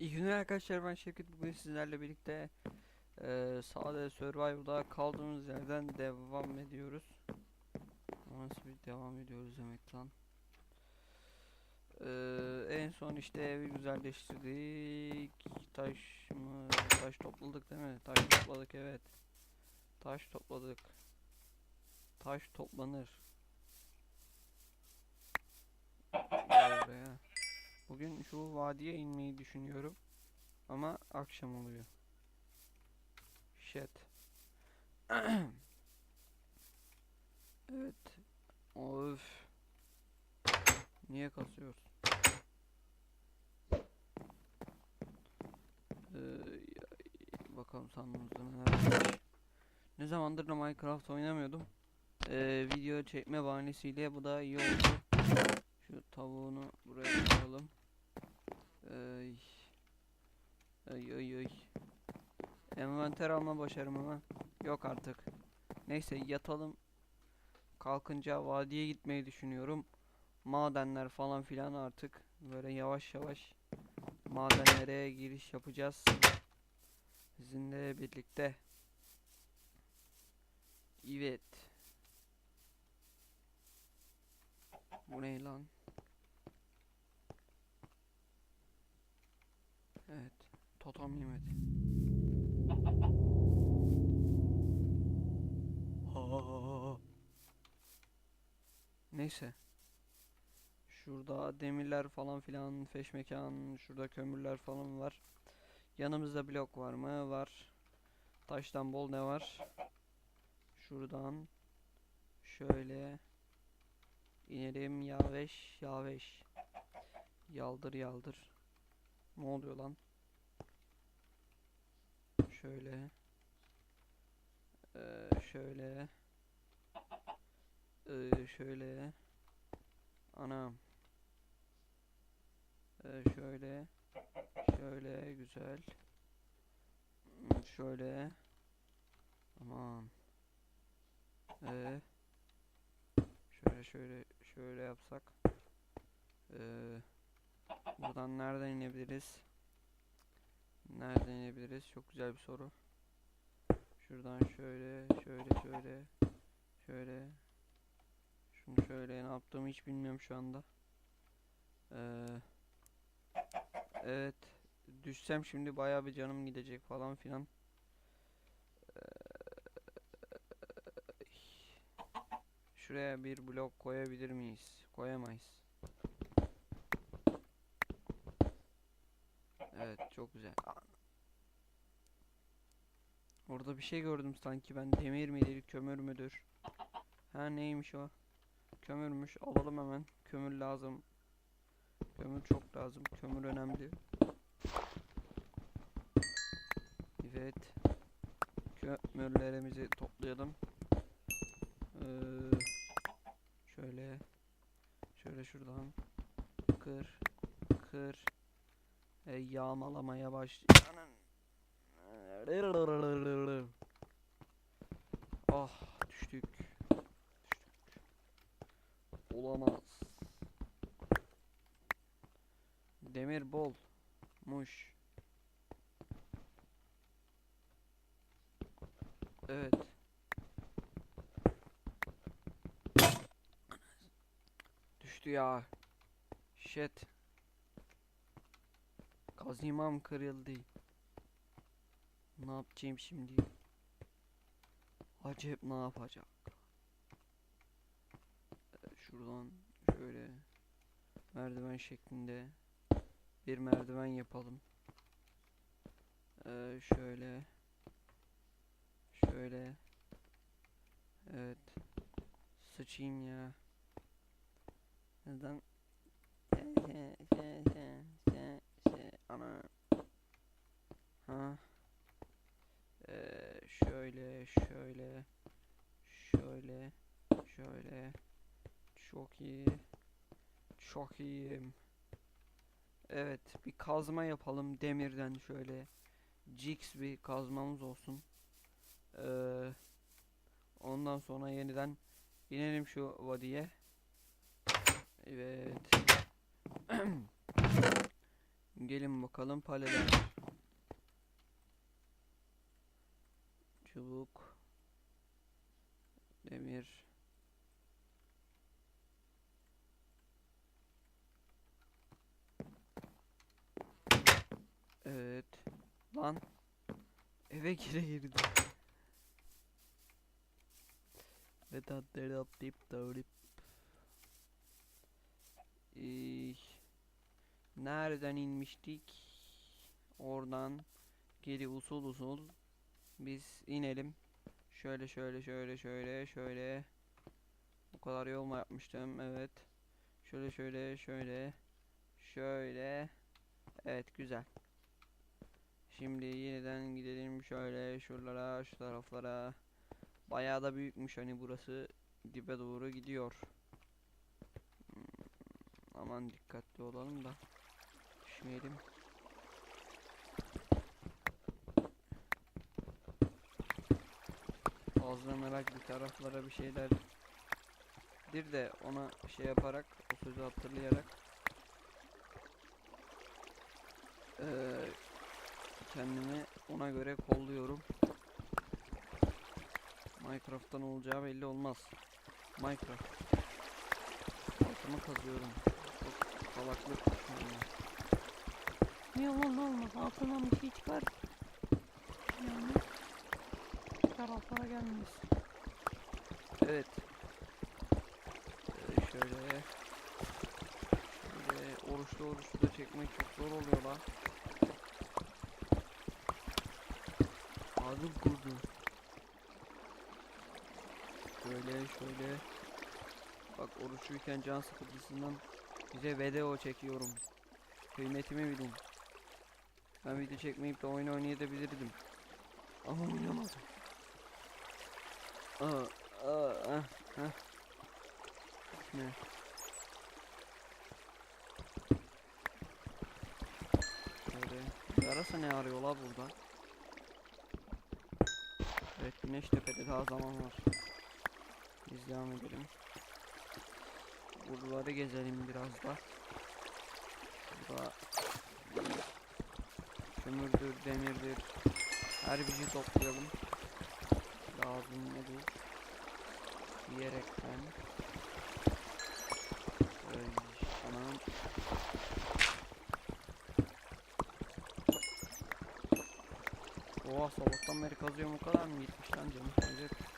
İyi günler arkadaşlar ben Şevket bugün sizlerle birlikte eee Sade Survival'da kaldığımız yerden devam ediyoruz. Nasıl bir devam ediyoruz demek lan. Eee, en son işte evi güzelleştirdik. Taş mı? Taş topladık değil mi? Taş topladık evet. Taş topladık. Taş toplanır. Gel buraya. Bugün şu vadiye inmeyi düşünüyorum. Ama akşam oluyor. Shit. evet. Of. Niye kasıyoruz? Ee, bakalım sandığımızda neler varmış. Ne zamandır da Minecraft oynamıyordum. Ee, video çekme bahanesiyle bu da iyi oldu. Şu tavuğunu buraya koyalım. Ay. Ay ay ay. Envanter alma başarım ama yok artık. Neyse yatalım. Kalkınca vadiye gitmeyi düşünüyorum. Madenler falan filan artık böyle yavaş yavaş madenlere giriş yapacağız. Sizinle birlikte. Evet. Bu ne lan? Evet. Totem yemedi. Ha. Neyse. Şurada demirler falan filan, feşmekan, şurada kömürler falan var. Yanımızda blok var mı? Var. Taştan bol ne var? Şuradan şöyle inelim yavaş yavaş. Yaldır yaldır. Ne oluyor lan? Şöyle. Ee, şöyle. Ee, şöyle. Anam. Ee, şöyle. Şöyle güzel. Hmm, Şöyle. Aman. Ee, şöyle şöyle şöyle yapsak. Ee, buradan nereden inebiliriz? Nereden inebiliriz? Çok güzel bir soru. Şuradan şöyle, şöyle, şöyle, şöyle. Şunu şöyle ne yaptığımı hiç bilmiyorum şu anda. Ee, evet. Düşsem şimdi bayağı bir canım gidecek falan filan. Ee, Şuraya bir blok koyabilir miyiz? Koyamayız. Evet çok güzel. Orada bir şey gördüm sanki ben demir midir kömür müdür? Ha neymiş o? Kömürmüş alalım hemen. Kömür lazım. Kömür çok lazım. Kömür önemli. Evet. Kömürlerimizi toplayalım. Ee, şöyle. Şöyle şuradan. Kır. Kır. E, yağmalamaya baş. Ah düştük. Düştük. Olamaz. Demir bol. Muş. Evet. Düştü ya. Shit. Kazimam kırıldı. Ne yapacağım şimdi? Acep ne yapacak? Ee, Şuradan şöyle merdiven şeklinde bir merdiven yapalım. Ee, şöyle şöyle evet sıçayım ya neden ana. Ha. Ee, şöyle şöyle şöyle şöyle. Çok iyi. Çok iyiyim. Evet bir kazma yapalım demirden şöyle. Jigs bir kazmamız olsun. Ee, Ondan sonra yeniden inelim şu vadiye. Evet Gelin bakalım paleler. Çubuk. Demir. Evet. Lan. Eve gire girdi. Ve tatları atlayıp davranıp. İyi. Nereden inmiştik? Oradan geri usul usul biz inelim. Şöyle şöyle şöyle şöyle şöyle. Bu kadar yol mu yapmıştım? Evet. Şöyle şöyle şöyle şöyle. Evet güzel. Şimdi yeniden gidelim şöyle şuralara şu taraflara. Bayağı da büyükmüş hani burası dibe doğru gidiyor. Hmm, Aman dikkatli olalım da düşmeyelim. Fazla merak bir taraflara bir şeyler dir de ona şey yaparak o sözü hatırlayarak eee, kendimi ona göre kolluyorum. Minecraft'tan olacağı belli olmaz. Minecraft. Altımı kazıyorum. Çok salaklık. Yani. Olur ne olmaz altından bir şey çıkar. Yani taraflara gelmez. Evet. Ee, şöyle. Şöyle oruçlu oruçlu da çekmek çok zor oluyor lan. Ağzım kurdu. Şöyle şöyle. Bak oruçluyken can sıkıntısından bize video çekiyorum. Kıymetimi bilin. Ben video çekmeyip de oyun oynayabilirdim. Ama oynamadım. Aa, aa, ah, ah. Ne? Yarasa ne arıyor la burada? Evet güneş tepede daha zaman var. Biz devam edelim. Buraları gezelim biraz da. Burada kömürdür, demirdir. Her bir şey toplayalım. Lazım olur. Diyerekten. Ay, anam. Oha sabahtan beri kazıyorum o kadar mı gitmiş lan canım? Hayret.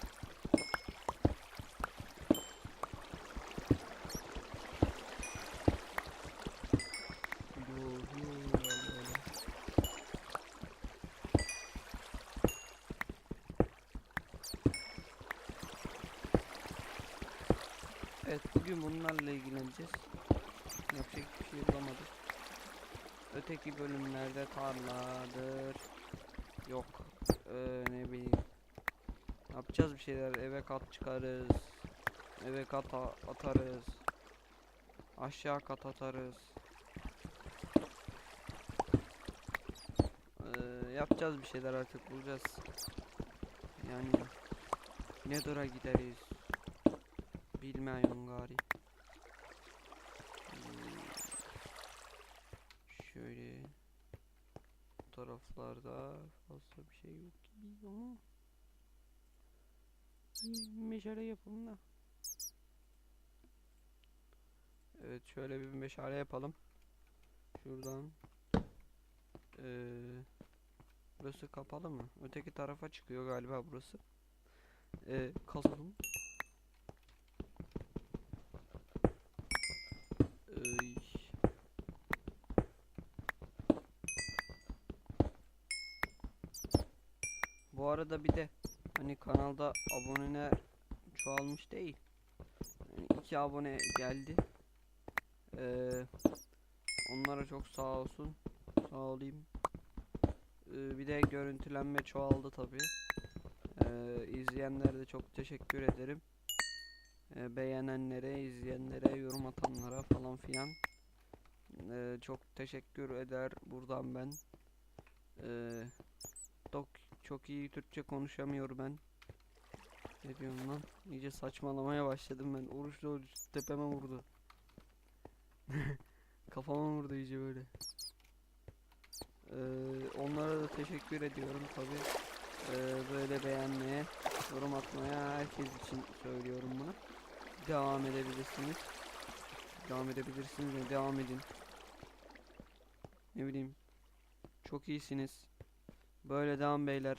İlgileneceğiz. Yapacak bir şey bulamadık. Öteki bölümlerde tarladır. Yok. Ee, ne bileyim. Yapacağız bir şeyler. Eve kat çıkarız. Eve kat atarız. Aşağı kat atarız. Ee, yapacağız bir şeyler artık bulacağız. Yani Nether'a gideriz. Bilmiyorum gari. Bu taraflarda fazla bir şey yok gibi ama Meşale yapalım da. evet şöyle bir meşale yapalım. Şuradan Ee, burası kapalı mı? Öteki tarafa çıkıyor galiba burası. Ee, kazalım. Arada bir de hani kanalda aboneler çoğalmış değil. Yani iki abone geldi. Ee, onlara çok sağ olsun. Sağ olayım. Ee, bir de görüntülenme çoğaldı tabi. Ee, izleyenlere de çok teşekkür ederim. Ee, beğenenlere, izleyenlere, yorum atanlara falan filan. Ee, çok teşekkür eder buradan ben. Ee, çok, çok iyi Türkçe konuşamıyorum ben. Ne diyorum lan? İyice saçmalamaya başladım ben. Oruçlu oruç tepeme vurdu. Kafama vurdu iyice böyle. Ee, onlara da teşekkür ediyorum tabi. böyle beğenmeye, yorum atmaya herkes için söylüyorum bunu. Devam edebilirsiniz. Devam edebilirsiniz ve devam edin. Ne bileyim. Çok iyisiniz. Böyle devam beyler.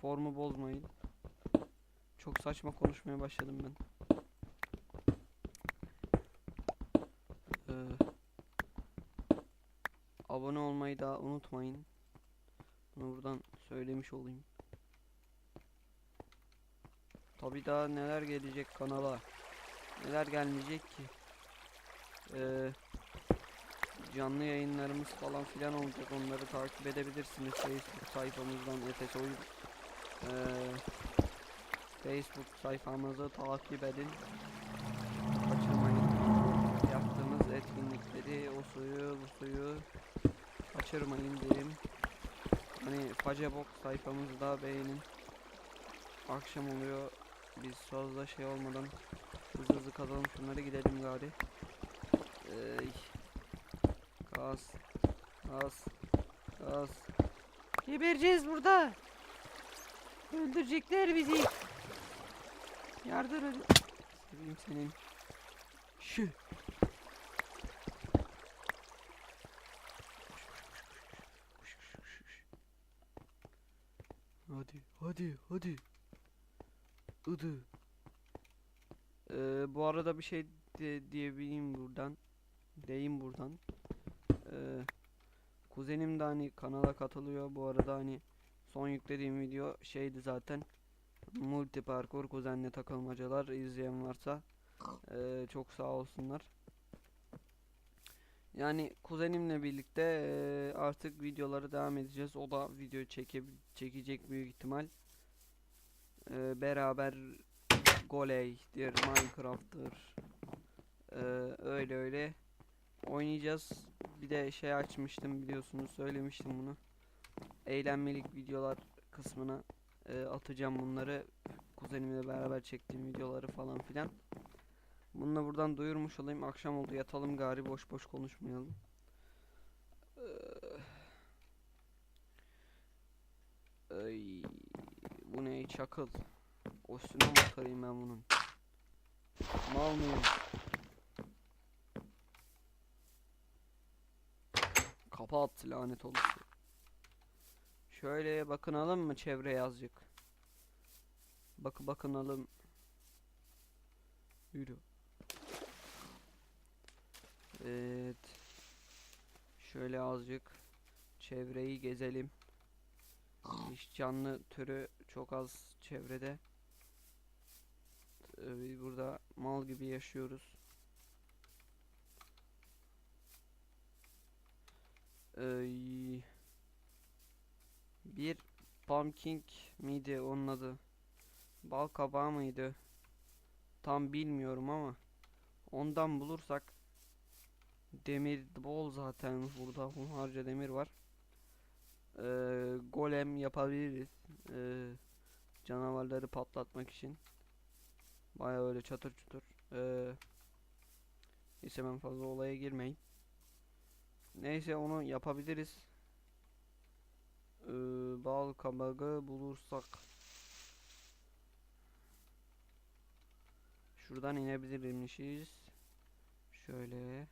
Formu bozmayın. Çok saçma konuşmaya başladım ben. Ee, abone olmayı da unutmayın. Bunu buradan söylemiş olayım. Tabi daha neler gelecek kanala. Neler gelmeyecek ki. Ee, canlı yayınlarımız falan filan olacak. Onları takip edebilirsiniz. Facebook sayfamızdan Efes Oyun. Ee, Facebook sayfamızı takip edin. Kaçırmayın. Yaptığımız etkinlikleri, o suyu, bu suyu kaçırmayın derim. Hani Facebook sayfamızı da beğenin. Akşam oluyor. Biz fazla şey olmadan hızlı hızlı kazalım şunları gidelim gari. Ey. Kas. Kas. Kas. Gebereceğiz burada. Öldürecekler bizi. Yardım edin. Seveyim senin. Şu. Hadi, hadi, hadi. Hadi. Ee, bu arada bir şey de diyebileyim buradan. Deyim buradan. Ee, kuzenim de hani kanala katılıyor. Bu arada hani son yüklediğim video şeydi zaten. Multi parkur kuzenle takılmacalar izleyen varsa eee, çok sağ olsunlar. Yani kuzenimle birlikte eee, artık videoları devam edeceğiz. O da video çeke çekecek büyük ihtimal. Eee, beraber Goley'dir, Minecraft'tır. Eee, öyle öyle oynayacağız. Bir de şey açmıştım biliyorsunuz söylemiştim bunu. Eğlenmelik videolar kısmına e, atacağım bunları. Kuzenimle beraber çektiğim videoları falan filan. Bunu da buradan duyurmuş olayım. Akşam oldu yatalım gari boş boş konuşmayalım. Eee, Ay, bu ne çakıl. O üstüne mi ben bunun? Mal mıyım? Kapat lanet olsun. Şöyle bakınalım mı çevreye azıcık? Bakı bakınalım. Yürü. Evet. Şöyle azıcık çevreyi gezelim. Hiç canlı türü çok az çevrede. Ee, burada mal gibi yaşıyoruz. Ay. Bir pumpkin miydi onun adı? Bal kabağı mıydı? Tam bilmiyorum ama ondan bulursak demir bol zaten burada hunharca demir var. Ee, golem yapabiliriz. Ee, canavarları patlatmak için. Baya öyle çatır çutur. Ee, neyse ben fazla olaya girmeyin. Neyse onu yapabiliriz. Ee, bal kabağı bulursak şuradan inebilirmişiz. Şöyle.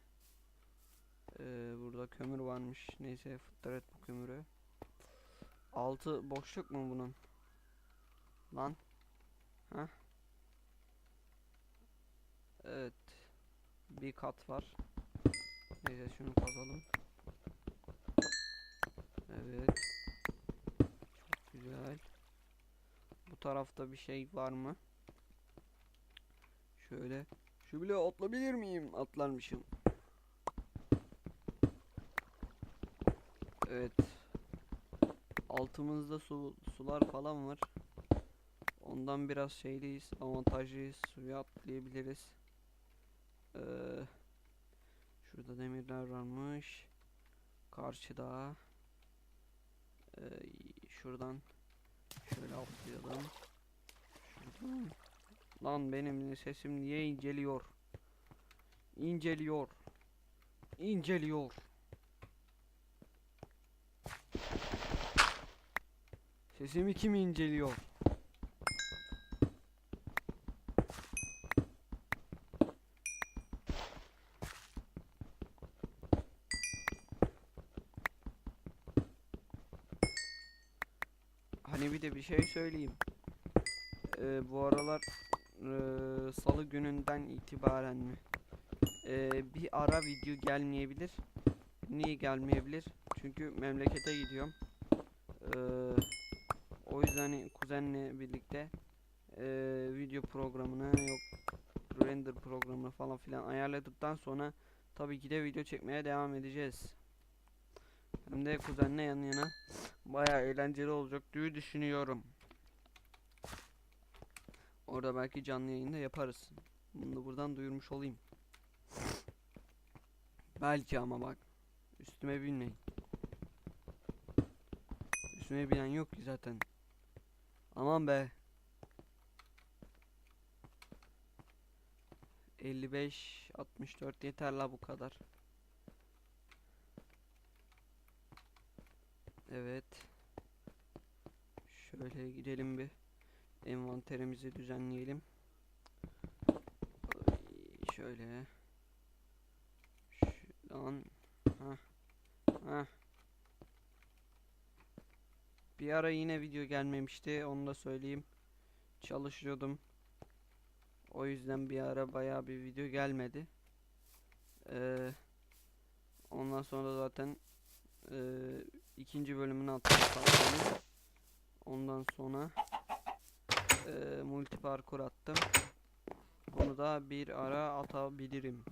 Ee, burada kömür varmış. Neyse fıttar et bu kömürü. Altı boşluk mu bunun? Lan. Ha? Evet. Bir kat var. Neyse şunu kazalım. Evet. Çok güzel. Bu tarafta bir şey var mı? Şöyle. Şu bile atlayabilir miyim? Atlarmışım. Evet. Altımızda su, sular falan var. Ondan biraz şeydeyiz. Avantajlıyız. Suya atlayabiliriz. Ee, Burada demirler varmış. Karşıda. Ee, şuradan şöyle atlayalım. Şuradan. Lan benim sesim niye inceliyor? İnceliyor. İnceliyor. Sesimi kim inceliyor? Bir şey söyleyeyim. Ee, bu aralar eee, salı gününden itibaren mi? Eee, bir ara video gelmeyebilir. Niye gelmeyebilir? Çünkü memlekete gidiyorum. Eee, o yüzden kuzenle birlikte eee, video programını yok render programını falan filan ayarladıktan sonra tabii ki de video çekmeye devam edeceğiz. Hem de kuzenle yan yana bayağı eğlenceli olacak diye düşünüyorum. Orada belki canlı yayında yaparız. Bunu da buradan duyurmuş olayım. Belki ama bak. Üstüme binmeyin. Üstüme binen yok ki zaten. Aman be. 55 64 yeter la bu kadar. Evet. Şöyle gidelim bir envanterimizi düzenleyelim. Şöyle. Şuradan. Hah. Hah. Bir ara yine video gelmemişti. Onu da söyleyeyim. Çalışıyordum. O yüzden bir ara bayağı bir video gelmedi. Ee, ondan sonra zaten ee, ikinci bölümünü attım falan. Ondan sonra eee multi parkur attım. Onu da bir ara atabilirim.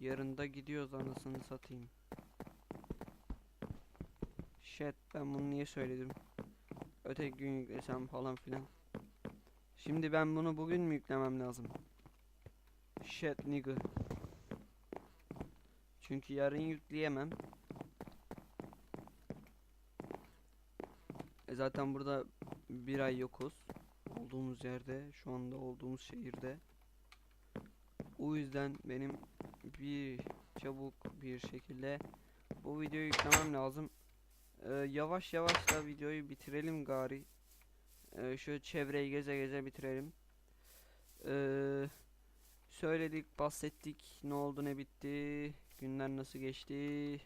Yarın da gidiyoruz anasını satayım. Shit ben bunu niye söyledim? Öteki gün yüklesem falan filan. Şimdi ben bunu bugün mü yüklemem lazım? Shit nigga. Çünkü yarın yükleyemem. E zaten burada bir ay yokuz. Olduğumuz yerde, şu anda olduğumuz şehirde. O yüzden benim bir çabuk bir şekilde bu videoyu yüklemem lazım. Ee, yavaş yavaş da videoyu bitirelim gari. Ee, şu çevreyi geze geze bitirelim. Ee, söyledik, bahsettik. Ne oldu, ne bitti. Günler nasıl geçti.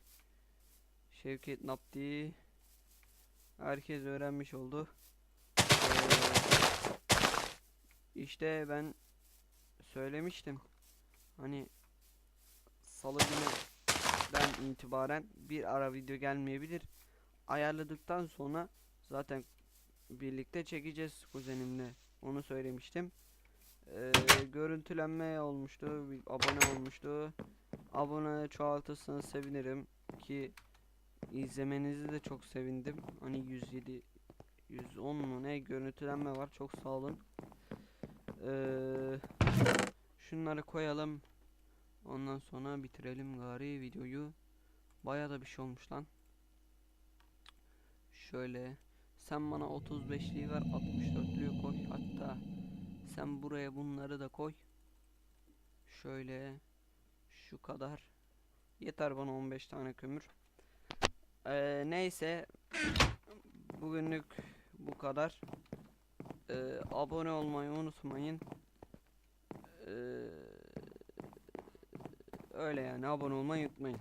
Şevket ne yaptı. Herkes öğrenmiş oldu. Ee, işte ben söylemiştim. Hani salı gününden itibaren bir ara video gelmeyebilir. Ayarladıktan sonra zaten birlikte çekeceğiz kuzenimle. Onu söylemiştim. Ee, görüntülenme olmuştu. Abone olmuştu. Abone çoğaltırsanız sevinirim ki izlemenizi de çok sevindim. Hani 107 110 mu ne görüntülenme var. Çok sağ olun. Ee, şunları koyalım. Ondan sonra bitirelim gari videoyu. Baya da bir şey olmuş lan. Şöyle sen bana 35'liği ver 64'lüğü koy hatta sen buraya bunları da koy. Şöyle şu kadar. Yeter bana 15 tane kömür. Ee, neyse bugünlük bu kadar. Ee, abone olmayı unutmayın. Ee, öyle yani abone olmayı unutmayın.